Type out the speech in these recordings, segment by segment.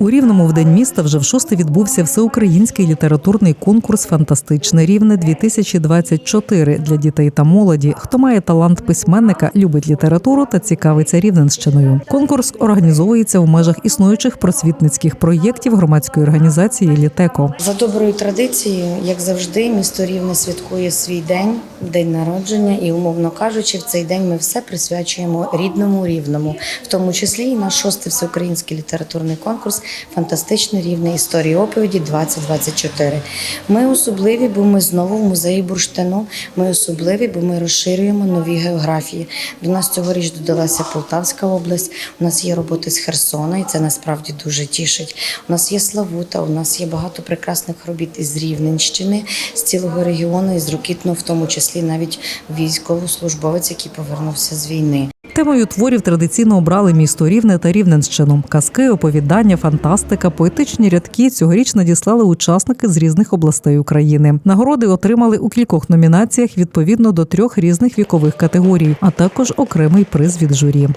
У Рівному в день міста вже в шосте відбувся всеукраїнський літературний конкурс Фантастичне рівне 2024 для дітей та молоді. Хто має талант письменника, любить літературу та цікавиться рівненщиною. Конкурс організовується в межах існуючих просвітницьких проєктів громадської організації Літеко. За доброю традицією, як завжди, місто Рівне святкує свій день, день народження, і, умовно кажучи, в цей день ми все присвячуємо рідному рівному, в тому числі і наш шостий всеукраїнський літературний конкурс Фантастичне рівне історії оповіді 2024. Ми особливі, бо ми знову в музеї бурштину. Ми особливі, бо ми розширюємо нові географії. До нас цьогоріч додалася Полтавська область. У нас є роботи з Херсона, і це насправді дуже тішить. У нас є Славута, у нас є багато прекрасних робіт із Рівненщини, з цілого регіону, із Рокітного, в тому числі навіть військовослужбовець, який повернувся з війни. Темою творів традиційно обрали місто Рівне та Рівненщину. Казки, оповідання, фантастика, поетичні рядки цьогоріч надіслали учасники з різних областей України. Нагороди отримали у кількох номінаціях відповідно до трьох різних вікових категорій, а також окремий приз від журі.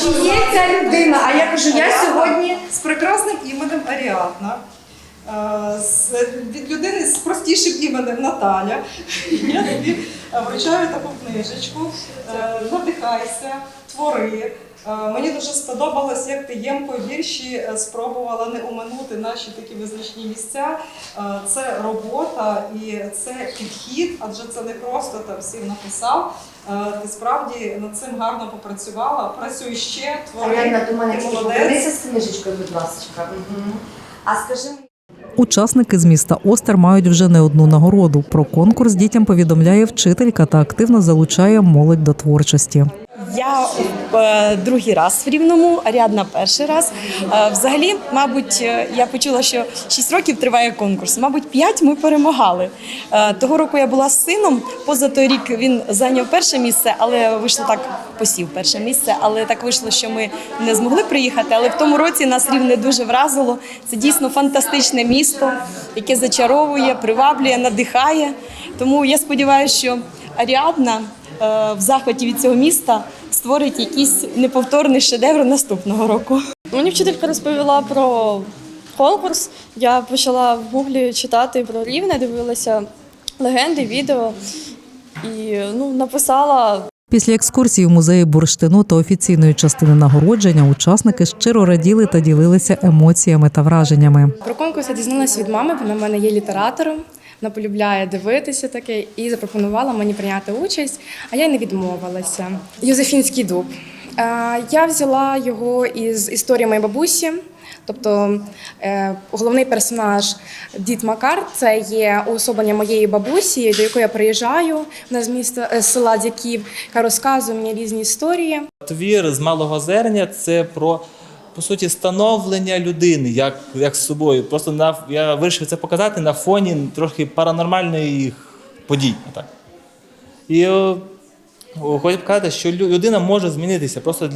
Чи є ця людина? А я кажу, я сьогодні з прекрасним іменем Аріадна. Від людини з простішим іменем Наталя. Я тобі вручаю таку книжечку. Е, Надихайся, твори. Е, Мені дуже сподобалось, як ти ємко вірші е, спробувала не оминути наші такі визначні місця. Це робота і це підхід, адже це не просто там всім написав. Ти справді над цим гарно попрацювала. Працюй ще, твори. Ти молодець. з книжечкою, будь ласка. А скажи мені. Учасники з міста Остер мають вже не одну нагороду. Про конкурс дітям повідомляє вчителька та активно залучає молодь до творчості. Я е, другий раз в Рівному, Аріадна перший раз. Е, взагалі, мабуть, е, я почула, що 6 років триває конкурс. Мабуть, 5 ми перемагали. Того року я була з сином. Поза той рік він зайняв перше місце, але вийшло так, посів перше місце. Але так вийшло, що ми не змогли приїхати. Але в тому році нас рівне дуже вразило. Це дійсно фантастичне місто, яке зачаровує, приваблює, надихає. Тому я сподіваюся, що Аріадна в захваті від цього міста створить якийсь неповторний шедевр наступного року. Мені вчителька розповіла про конкурс. Я почала в гуглі читати про рівне, дивилася легенди, відео і ну, написала Після екскурсії в музеї бурштину та офіційної частини нагородження учасники щиро раділи та ділилися емоціями та враженнями. про конкурс. Я дізналася від мами, вона в мене є літератором. Вона полюбляє дивитися таке і запропонувала мені прийняти участь, а я не відмовилася. Юзефінський дуб. Е, Я взяла його із історії моєї бабусі. Тобто е, головний персонаж Дід Макар це є уособлення моєї бабусі, до якої я приїжджаю. Вона з міста е, села Дяків, яка розказує мені різні історії. Твір з малого зерня це про по суті становлення людини, як, як з собою. Просто на я вирішив це показати на фоні трохи паранормальних подій. Так. І хочу показати, що людина може змінитися. Просто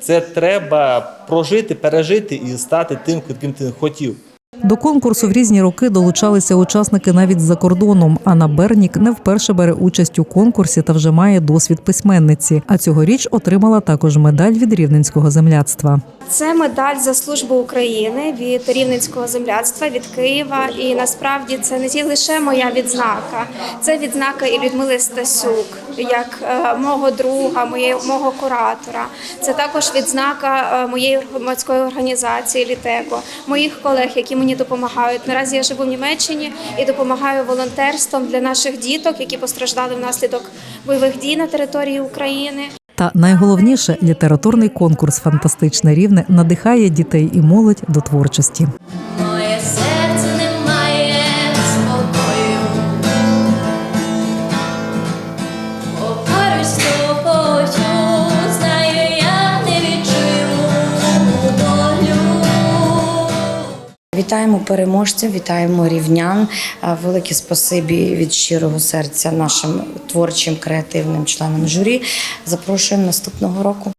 це треба прожити, пережити і стати тим, ким ти хотів. До конкурсу в різні роки долучалися учасники навіть з-за кордоном. Анна Бернік не вперше бере участь у конкурсі та вже має досвід письменниці. А цьогоріч отримала також медаль від рівненського земляцтва. Це медаль за службу України від Рівненського земляцтва від Києва. І насправді це не ті лише моя відзнака, це відзнака і Людмили Стасюк, як е, мого друга, моєї мого куратора. Це також відзнака е, моєї громадської організації Літеко, моїх колег, які мені допомагають. Наразі я живу в Німеччині і допомагаю волонтерством для наших діток, які постраждали внаслідок бойових дій на території України. Та найголовніше літературний конкурс Фантастичне рівне надихає дітей і молодь до творчості. Вітаємо переможців, вітаємо рівнян. Велике спасибі від щирого серця нашим творчим креативним членам журі. Запрошуємо наступного року.